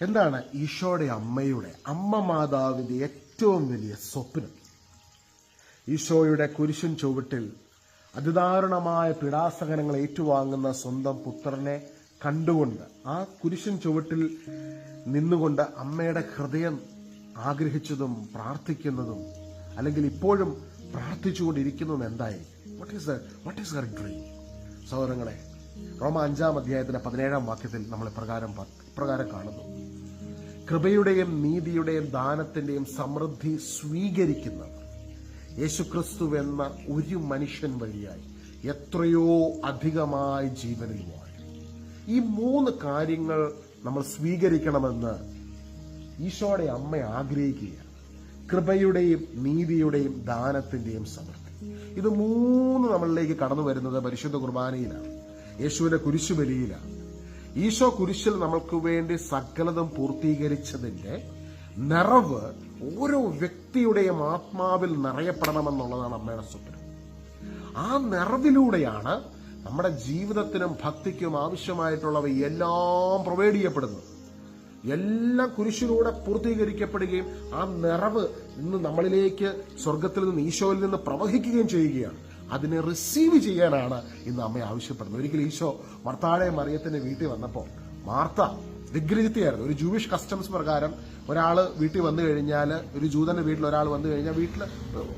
എന്താണ്? ഈശോയുടെ അമ്മയുടെ അമ്മ മാതാവിന്റെ ഏറ്റവും വലിയ സ്വപ്നം. ഈശോയുടെ കുരിശും ചുവട്ടിൽ അതിദാരുണമായ പീഡാസഹനങ്ങൾ ഏറ്റുവാങ്ങുന്ന സ്വന്തം പുത്രനെ കണ്ടുകൊണ്ട് ആ കുരിശും ചുവട്ടിൽ നിന്നുകൊണ്ട് അമ്മയുടെ ഹൃദയം ആഗ്രഹിച്ചതും പ്രാർത്ഥിക്കുന്നതും അല്ലെങ്കിൽ ഇപ്പോഴും പ്രാർത്ഥിച്ചുകൊണ്ടിരിക്കുന്നതും എന്തായി what is what is her dream സഹോദരങ്ങളെ റോമ അഞ്ചാം അധ്യായത്തിന്റെ പതിനേഴാം വാക്യത്തിൽ നമ്മൾ പ്രകാരം പ്രകാരം കാണുന്നു. കൃപയുടെയും നീതിയുടെയും ദാനത്തിന്റെയും സമൃദ്ധി സ്വീകരിക്കുന്നവർ യേശുക്രിസ്തു എന്ന ഒരു മനുഷ്യൻ വഴിയായി എത്രയോ അധികമായി ജീവനിൽ വാഴും. ഈ മൂന്ന് കാര്യങ്ങൾ നമ്മൾ സ്വീകരിക്കണമെന്ന് ഈശോയുടെ അമ്മ ആഗ്രഹിക്കുകയാണ്. കൃപയുടെയും നീതിയുടെയും ദാനത്തിന്റെയും സമൃദ്ധി. ഇത് മൂന്ന് നമ്മളിലേക്ക് കടന്നു വരുന്നത് പരിശുദ്ധ കുർബാനയിലാണ്. യേശുവിന്റെ കുരിശുബലിയിലാണ്. ഈശോ കുരിശിൽ നമ്മൾക്ക് വേണ്ടി സകലതും പൂർത്തീകരിച്ചതിന്റെ നിറവ് ഓരോ വ്യക്തിയുടെയും ആത്മാവിൽ നിറയപ്പെടണമെന്നുള്ളതാണ് അമ്മയുടെ സ്വപ്നം. ആ നിറവിലൂടെയാണ് നമ്മുടെ ജീവിതത്തിനും ഭക്തിക്കും ആവശ്യമായിട്ടുള്ളവ എല്ലാം പ്രൊവൈഡ് ചെയ്യപ്പെടുന്നത്. എല്ലാം കുരിശിലൂടെ പൂർത്തീകരിക്കപ്പെടുകയും ആ നിറവ് ഇന്ന് നമ്മളിലേക്ക് സ്വർഗത്തിൽ നിന്ന് ഈശോയിൽ നിന്ന് പ്രവഹിക്കുകയും ചെയ്യുകയാണ്. അതിനെ റിസീവ് ചെയ്യാനാണ് ഇന്ന് അമ്മ ആവശ്യപ്പെടുന്നത്. ഒരിക്കലും ഈശോ മർത്താഴെ മറിയത്തിന്റെ വീട്ടിൽ വന്നപ്പോൾ മാർത്ത വിഗ്രഹിത്തിയായിരുന്നു. ഒരു ജൂവിഷ് കസ്റ്റംസ് പ്രകാരം ഒരാൾ വീട്ടിൽ വന്നു കഴിഞ്ഞാൽ ഒരു ജൂതന്റെ വീട്ടിൽ ഒരാൾ വന്നു കഴിഞ്ഞാൽ വീട്ടിൽ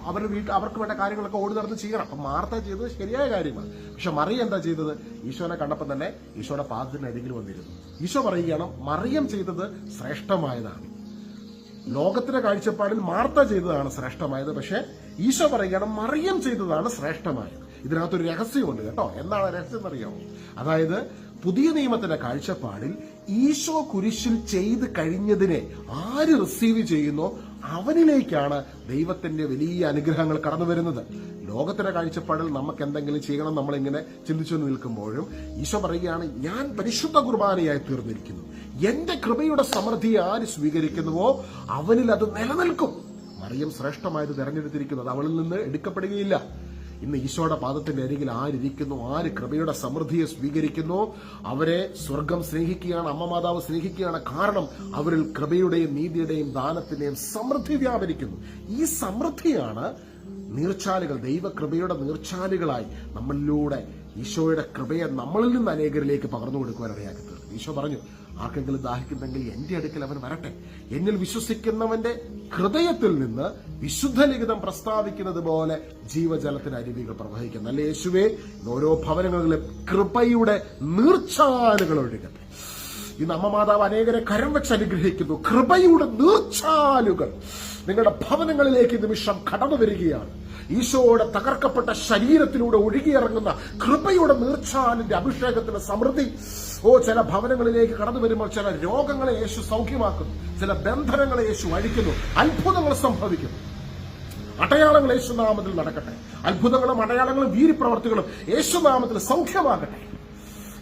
അവരുടെ വീട്ടിൽ അവർക്ക് വേണ്ട കാര്യങ്ങളൊക്കെ ഓടി നടന്ന് ചെയ്യണം. അപ്പൊ മാർത്ത ചെയ്തത് ശരിയായ കാര്യമാണ്. പക്ഷെ മറിയ എന്താ ചെയ്തത്? ഈശോനെ കണ്ടപ്പോൾ തന്നെ ഈശോയുടെ പാദത്തിന് അരികിൽ വന്നിരുന്നു. ഈശോ പറയുകയാണ് മറിയം ചെയ്തത് ശ്രേഷ്ഠമായതാണ്. ലോകത്തിന്റെ കാഴ്ചപ്പാടിൽ മാർത്ത ചെയ്തതാണ് ശ്രേഷ്ഠമായത്. പക്ഷേ ഈശോ പറയുകയാണ് മറിയം ചെയ്തതാണ് ശ്രേഷ്ഠമായത്. ഇതിനകത്തൊരു രഹസ്യമുണ്ട് കേട്ടോ. എന്താണ് രഹസ്യം എന്നറിയാമോ അതായത് പുതിയ നിയമത്തിന്റെ കാഴ്ചപ്പാടിൽ ഈശോ കുരിശിൽ ചെയ്ത് കഴിഞ്ഞതിനെ ആര് റിസീവ് ചെയ്യുന്നോ അവനിലേക്കാണ് ദൈവത്തിന്റെ വലിയ അനുഗ്രഹങ്ങൾ കടന്നു വരുന്നത്. ലോകത്തിന്റെ കാഴ്ചപ്പാടിൽ നമുക്ക് എന്തെങ്കിലും ചെയ്യണം നമ്മളിങ്ങനെ ചിന്തിച്ചു നിൽക്കുമ്പോഴും ഈശോ പറയുകയാണ് ഞാൻ പരിശുദ്ധ കുർബാനയായി തീർന്നിരിക്കുന്നു. എന്റെ കൃപയുടെ സമൃദ്ധി ആര് സ്വീകരിക്കുന്നുവോ അവനിൽ അത് നിലനിൽക്കും. മറിയം ശ്രേഷ്ഠമായത് തെരഞ്ഞെടുത്തിരിക്കുന്നത് അവളിൽ നിന്ന് എടുക്കപ്പെടുകയില്ല. ഇന്ന് ഈശോയുടെ പാദത്തിന്റെ അരികിൽ ആരിയ്ക്കുന്നു ആര് കൃപയുടെ സമൃദ്ധിയെ സ്വീകരിക്കുന്നു? അവരെ സ്വർഗം സ്നേഹിക്കുകയാണ് അമ്മ മാതാവ് സ്നേഹിക്കുകയാണ്. കാരണം അവരിൽ കൃപയുടെയും നീതിയുടെയും ദാനത്തിന്റെയും സമൃദ്ധി വ്യാപരിക്കുന്നു. ഈ സമൃദ്ധിയാണ് നീർച്ചാലുകൾ ദൈവകൃപയുടെ നീർച്ചാലുകളായി നമ്മളിലൂടെ ഈശോയുടെ കൃപയെ നമ്മളിൽ നിന്ന് അനേകരിലേക്ക് പകർന്നു കൊടുക്കുവാൻ ഇടയാക്കി ഈശോ പറഞ്ഞു ആർക്കെങ്കിലും ദാഹിക്കുന്നെങ്കിൽ എന്റെ അടുക്കൽ അവൻ വരട്ടെ. എന്നിൽ വിശ്വസിക്കുന്നവന്റെ ഹൃദയത്തിൽ നിന്ന് വിശുദ്ധ ലിഖിതം പ്രസ്താവിക്കുന്നത് പോലെ ജീവജലത്തിന് അരുവികൾ പ്രവഹിക്കുന്നു. അല്ലെ യേശുവെ? ഓരോ ഭവനങ്ങളിലും കൃപയുടെ നീർച്ചാലുകൾ ഒഴുകട്ടെ. ഇന്ന് അമ്മമാതാവ് അനേകരെ കരം വെച്ച് അനുഗ്രഹിക്കുന്നു. കൃപയുടെ നീർച്ചാലുകൾ. നിങ്ങളുടെ ഭവനങ്ങളിലേക്ക് നിമിഷം കടന്നു വരികയാണ്. ഈശോയുടെ തകർക്കപ്പെട്ട ശരീരത്തിലൂടെ ഒഴുകിയിറങ്ങുന്ന കൃപയുടെ നീർച്ചാലിന്റെ അഭിഷേകത്തിന്റെ സമൃദ്ധി. ഓ ചില ഭവനങ്ങളിലേക്ക് കടന്നു വരുമ്പോൾ ചില രോഗങ്ങളെ യേശു സൗഖ്യമാക്കുന്നു. ചില ബന്ധനങ്ങളെ യേശു അഴിക്കുന്നു അത്ഭുതങ്ങൾ സംഭവിക്കുന്നു. അടയാളങ്ങൾ യേശുനാമത്തിൽ നടക്കട്ടെ. അത്ഭുതങ്ങളും അടയാളങ്ങളും വീരിപ്രവർത്തികളും യേശുനാമത്തിൽ സൗഖ്യമാകട്ടെ.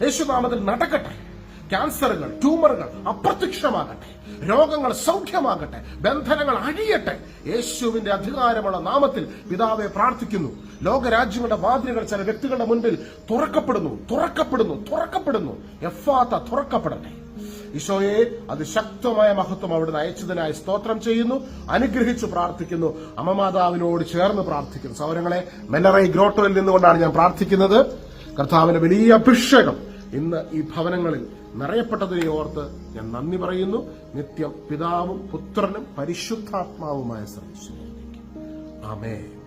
യേശുനാമത്തിൽ നടക്കട്ടെ. ക്യാൻസറുകൾ ട്യൂമറുകൾ അപ്രത്യക്ഷമാകട്ടെ രോഗങ്ങൾ സൗഖ്യമാകട്ടെ ബന്ധനങ്ങൾ അഴിയട്ടെ. യേശുവിന്റെ അധികാരമുള്ള നാമത്തിൽ പിതാവെ പ്രാർത്ഥിക്കുന്നു. ലോകരാജ്യങ്ങളുടെ വാതിലുകൾ ചില വ്യക്തികളുടെ മുൻപിൽ തുറക്കപ്പെടുന്നു തുറക്കപ്പെടുന്നു തുറക്കപ്പെടുന്നു. എഫാത്ത തുറക്കപ്പെടട്ടെ. ഈശോയെ അത് ശക്തമായ മഹത്വം അവിടുന്ന് അയച്ചതിനായി സ്തോത്രം ചെയ്യുന്നു. അനുഗ്രഹിച്ചു പ്രാർത്ഥിക്കുന്നു. അമ്മമാതാവിനോട് ചേർന്ന് പ്രാർത്ഥിക്കുന്നു. സൗരങ്ങളെ മെല്ലറൈ ഗ്രോട്ടോയിൽ നിന്നുകൊണ്ടാണ് ഞാൻ പ്രാർത്ഥിക്കുന്നത്. കർത്താവിന്റെ വലിയ അഭിഷേകം ഇന്ന് ഈ ഭവനങ്ങളിൽ നിറയപ്പെട്ടതിനെ ഓർത്ത് ഞാൻ നന്ദി പറയുന്നു. നിത്യം പിതാവും പുത്രനും പരിശുദ്ധാത്മാവുമായ സർവീസ് ആമേ